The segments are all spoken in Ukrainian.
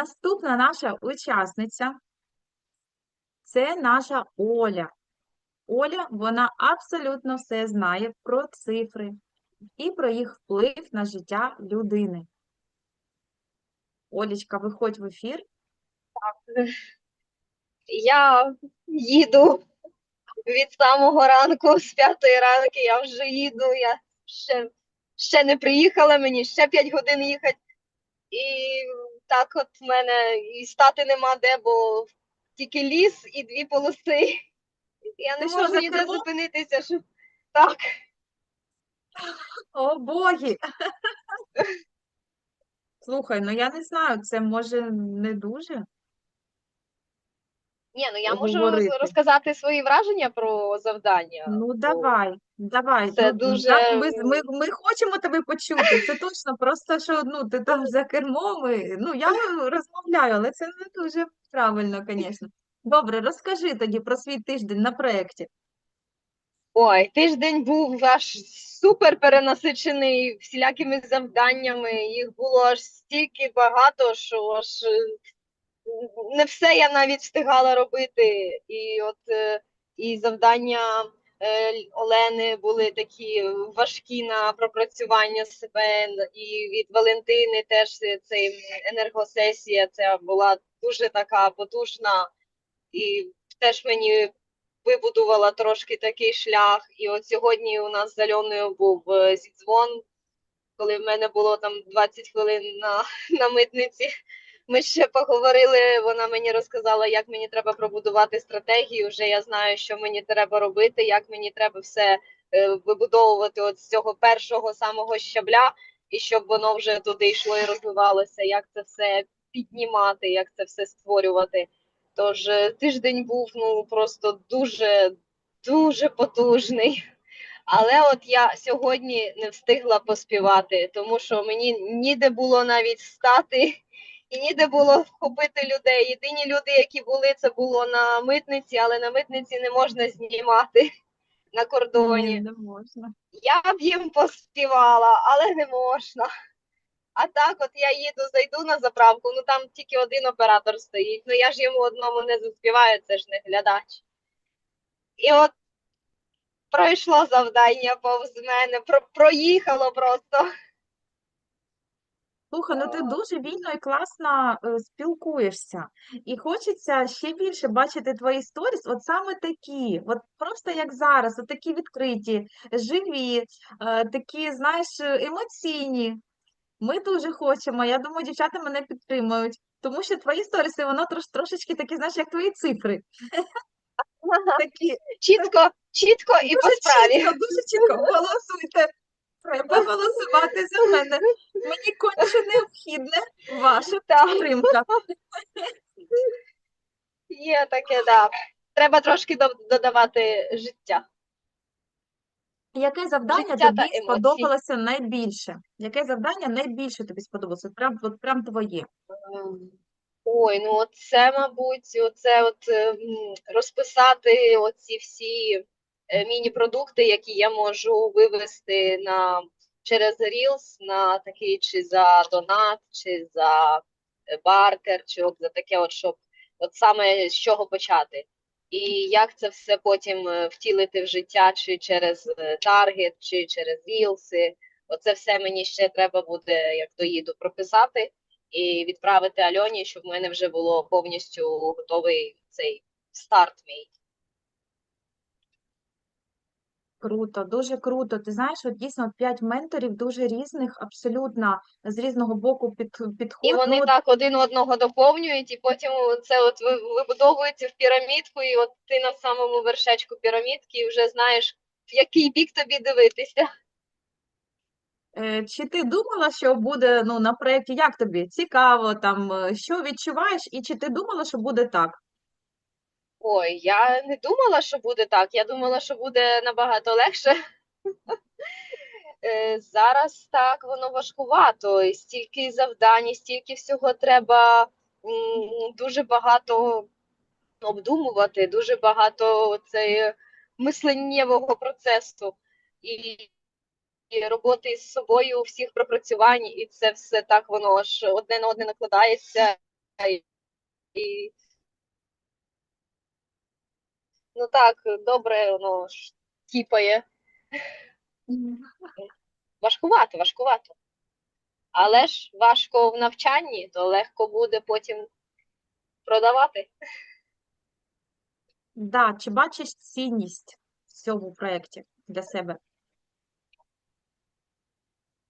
Наступна наша учасниця це наша Оля. Оля, вона абсолютно все знає про цифри і про їх вплив на життя людини. Олічка, виходь в ефір. Я їду від самого ранку, з п'ятої ранки я вже їду. Я ще, ще не приїхала, мені ще 5 годин їхати. І так от в мене і стати нема де, бо тільки ліс і дві полоси. Я не Ти що, можу ніде зупинитися. Щоб... Так, О, боги! Слухай, ну я не знаю, це може не дуже. ні, ну я можу Говорити. розказати свої враження про завдання. Ну, давай, давай. Це ну, дуже- так, ми, з- ми, ми хочемо тебе почути. Це точно, просто що ну, ти там за кермом. І, ну, я розмовляю, але це не дуже правильно, звісно. Добре, розкажи тоді про свій тиждень на проєкті. Ой, тиждень був аж супер перенасичений всілякими завданнями. Їх було аж стільки багато, що аж е, не все я навіть встигала робити. І от е, і завдання Олени були такі важкі на пропрацювання себе, і від Валентини теж цей енергосесія це була дуже така потужна, і теж мені вибудувала трошки такий шлях. І от сьогодні у нас з Альоною був е, зідзвон, коли в мене було там 20 хвилин на, на митниці. Ми ще поговорили, вона мені розказала, як мені треба пробудувати стратегію. Вже я знаю, що мені треба робити, як мені треба все е, вибудовувати от з цього першого самого щабля, і щоб воно вже туди йшло і розвивалося, як це все піднімати, як це все створювати. Тож е, тиждень був ну просто дуже, дуже потужний. Але от я сьогодні не встигла поспівати, тому що мені ніде було навіть встати і ніде було вхопити людей. Єдині люди, які були, це було на митниці, але на митниці не можна знімати на кордоні. Ні, не можна. Я б їм поспівала, але не можна. А так, от я їду, зайду на заправку, ну там тільки один оператор стоїть. Ну я ж йому одному не заспіваю, це ж не глядач. І от пройшло завдання повз мене, про, проїхало просто. Слухай, ну ти дуже вільно і класно е, спілкуєшся. І хочеться ще більше бачити твої сторіс, от саме такі, от просто як зараз, от такі відкриті, живі, е, такі, знаєш, е, емоційні. Ми дуже хочемо. Я думаю, дівчата мене підтримують, тому що твої сторіси, воно трош, трошечки такі, знаєш, як твої цифри. Такі Чітко, чітко і по дуже справі. чітко, дуже чітко. Голосуйте. Треба голосувати за мене. Мені конче необхідне ваша підтримка. Є таке, да. Треба трошки додавати життя. Яке завдання Життя та тобі емоції. сподобалося найбільше? Яке завдання найбільше тобі сподобалося? От Прям, от прям твоє. Ем, Ой, ну це, мабуть, оце от ем, розписати оці всі е, міні-продукти, які я можу вивести на через Reels на такий чи за донат, чи за е, бартер, чи от за таке, от щоб от саме з чого почати. І як це все потім е, втілити в життя, чи через е, таргет, чи через рілси. Оце все мені ще треба буде, як доїду, прописати і відправити Альоні, щоб в мене вже було повністю готовий цей старт мій. Круто, дуже круто. Ти знаєш, от дійсно от п'ять менторів дуже різних, абсолютно з різного боку під, підход. І вони Ну, так один одного доповнюють, і потім це от вибудовується в пірамідку, і от ти на самому вершечку пірамідки і вже знаєш, в який бік тобі дивитися. Е, Чи ти думала, що буде ну, на проєкті, як тобі? Цікаво, там, е, що відчуваєш, і чи ти думала, що буде так? Ой, я не думала, що буде так. Я думала, що буде набагато легше. Е, Зараз так воно важкувато, стільки завдань, стільки всього треба дуже багато обдумувати, дуже багато цей мисленнєвого процесу і роботи з собою, всіх пропрацювань, і це все так воно ж одне на одне накладається. і ну так, добре, воно ж тіпає. Важкувато, важкувато. Але ж важко в навчанні, то легко буде потім продавати. Да, чи бачиш цінність в цьому проєкті для себе?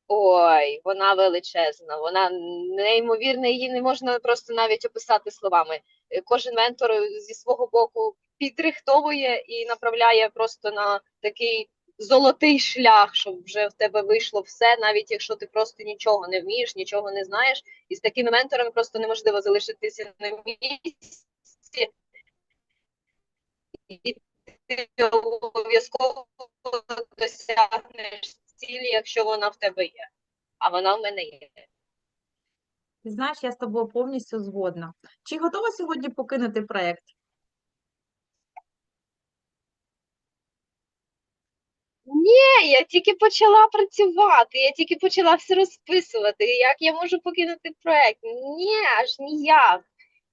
Ой, вона величезна, вона неймовірна, її не можна просто навіть описати словами. Кожен ментор зі свого боку підрихтовує і направляє просто на такий золотий шлях, щоб вже в тебе вийшло все, навіть якщо ти просто нічого не вмієш, нічого не знаєш. І з такими менторами просто неможливо залишитися на місці. І ти обов'язково досягнеш цілі, якщо вона в тебе є. А вона в мене є. Ти знаєш, я з тобою повністю згодна. Чи готова сьогодні покинути проєкт? Ні, я тільки почала працювати, я тільки почала все розписувати. Як я можу покинути проект? Ні, аж ніяк.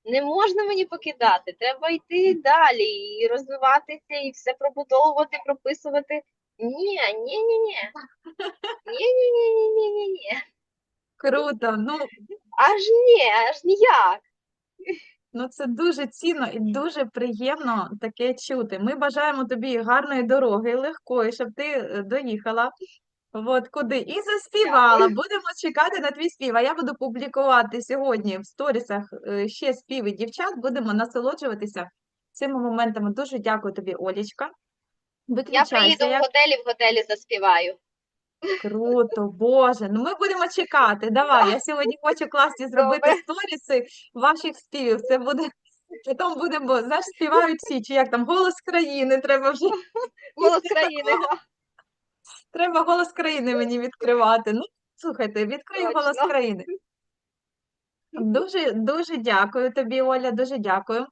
Не можна мені покидати. Треба йти далі і розвиватися, і все пробудовувати, прописувати. Ні, ні, ні, ні. Ні, ні, ні, ні, ні, ні, ні. Круто. Ну, Аж ні, аж ніяк. ну це дуже цінно і дуже приємно таке чути. Ми бажаємо тобі гарної дороги, легкої, щоб ти е, доїхала. От куди і заспівала. Будемо чекати на твій спів. А я буду публікувати сьогодні в сторісах е, ще співи дівчат. Будемо насолоджуватися цими моментами. Дуже дякую тобі, Олічка. Я Виключайся, приїду в готелі, в готелі заспіваю. Круто, Боже. Ну ми будемо чекати. Давай. Я сьогодні хочу класні зробити Добре. сторіси ваших співів. Це буде. Потім будемо, знаєш, співають всі, чи як там голос країни. Треба вже Голос країни. треба голос країни мені відкривати. Ну, слухайте, відкрию голос країни. Дуже дуже дякую тобі, Оля. Дуже дякую.